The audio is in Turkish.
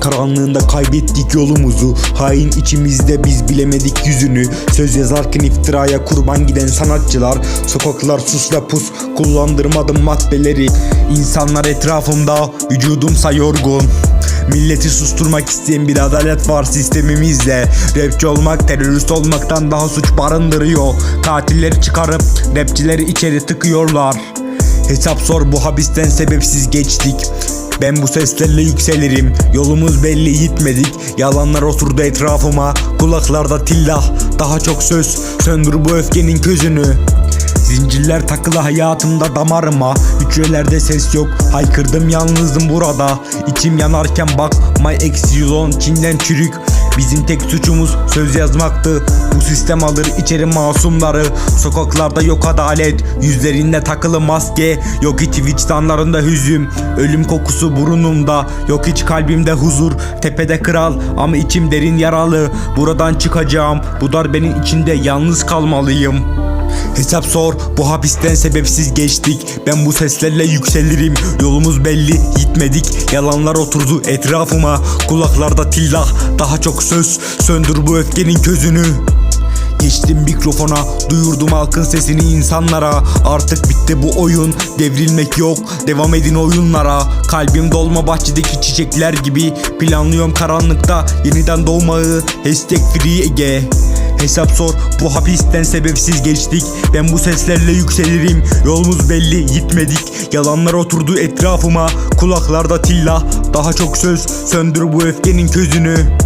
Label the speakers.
Speaker 1: karanlığında kaybettik yolumuzu. Hain içimizde biz bilemedik yüzünü. Söz yazarken iftiraya kurban giden sanatçılar. Sokaklar sus ve pus kullandırmadım maddeleri. İnsanlar etrafımda vücudumsa yorgun. Milleti susturmak isteyen bir adalet var sistemimizde Rapçi olmak terörist olmaktan daha suç barındırıyor. Katilleri çıkarıp rapçileri içeri tıkıyorlar. Hesap sor bu hapisten sebepsiz geçtik ben bu seslerle yükselirim. Yolumuz belli gitmedik. Yalanlar oturdu etrafıma. Kulaklarda tillah Daha çok söz. Söndür bu öfkenin közünü. Zincirler takılı hayatımda damarıma. Hücrelerde ses yok. Haykırdım yalnızdım burada. İçim yanarken bak My ex Çin'den çürük Bizim tek suçumuz söz yazmaktı. Bu sistem alır içeri masumları. Sokaklarda yok adalet Yüzlerinde takılı maske. Yok hiç vicdanlarında hüzün Ölüm kokusu burnumda. Yok hiç kalbimde huzur Tepede kral. Ama içim derin yaralı Buradan çıkacağım. Bu darbenin içinde yalnız kalmalıyım Hesap sor bu hapisten sebepsiz geçtik. Ben bu seslerle yükselirim. Yolumuz belli gitmedik. Yalanlar oturdu etrafıma. Kulaklarda tillah daha çok söz. Söndür bu öfkenin közünü. Geçtim mikrofona duyurdum halkın sesini insanlara. Artık bitti bu oyun devrilmek yok. Devam edin oyunlara. Kalbim dolma bahçedeki çiçekler gibi. Planlıyorum karanlıkta yeniden doğmayı Hashtag free Ege Hesap sor bu hapisten sebepsiz geçtik. Ben bu seslerle yükselirim Yolumuz belli gitmedik. Yalanlar oturdu etrafıma Kulaklarda tillah daha çok söz Söndür bu öfkenin közünü